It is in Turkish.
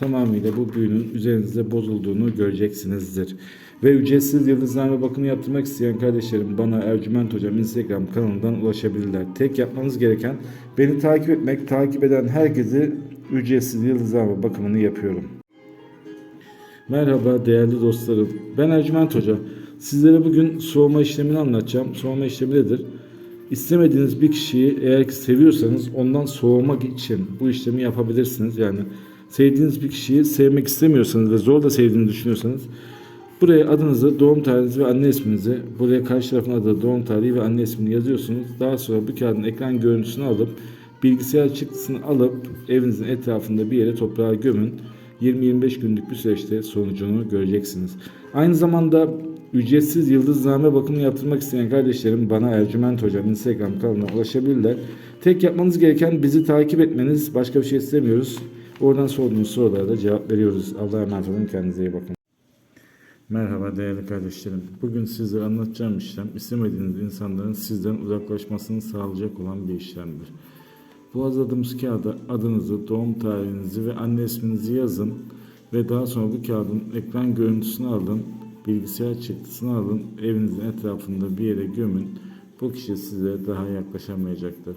tamamıyla bu büyünün üzerinizde bozulduğunu göreceksinizdir. Ve ücretsiz yıldızlarla bakımı yaptırmak isteyen kardeşlerim bana Ercüment Hocam Instagram kanalından ulaşabilirler. Tek yapmanız gereken beni takip etmek, takip eden herkesi ücretsiz yıldızlarla bakımını yapıyorum. Merhaba değerli dostlarım. Ben Ercüment Hoca. Sizlere bugün soğuma işlemini anlatacağım. Soğuma işlemi nedir? İstemediğiniz bir kişiyi eğer ki seviyorsanız ondan soğumak için bu işlemi yapabilirsiniz. Yani sevdiğiniz bir kişiyi sevmek istemiyorsanız ve zor da sevdiğini düşünüyorsanız buraya adınızı, doğum tarihinizi ve anne isminizi, buraya karşı tarafın adı, doğum tarihi ve anne ismini yazıyorsunuz. Daha sonra bu kağıdın ekran görüntüsünü alıp bilgisayar çıktısını alıp evinizin etrafında bir yere toprağa gömün. 20-25 günlük bir süreçte sonucunu göreceksiniz. Aynı zamanda ücretsiz yıldızname bakımı yaptırmak isteyen kardeşlerim bana Ercüment Hocam Instagram kanalına ulaşabilirler. Tek yapmanız gereken bizi takip etmeniz. Başka bir şey istemiyoruz. Oradan sorduğunuz sorulara da cevap veriyoruz. Allah'a emanet olun. Kendinize iyi bakın. Merhaba değerli kardeşlerim. Bugün sizlere anlatacağım işlem istemediğiniz insanların sizden uzaklaşmasını sağlayacak olan bir işlemdir. Bu hazırladığımız kağıda adınızı, doğum tarihinizi ve anne isminizi yazın ve daha sonra bu kağıdın ekran görüntüsünü alın, bilgisayar çıktısını alın, evinizin etrafında bir yere gömün. Bu kişi size daha yaklaşamayacaktır.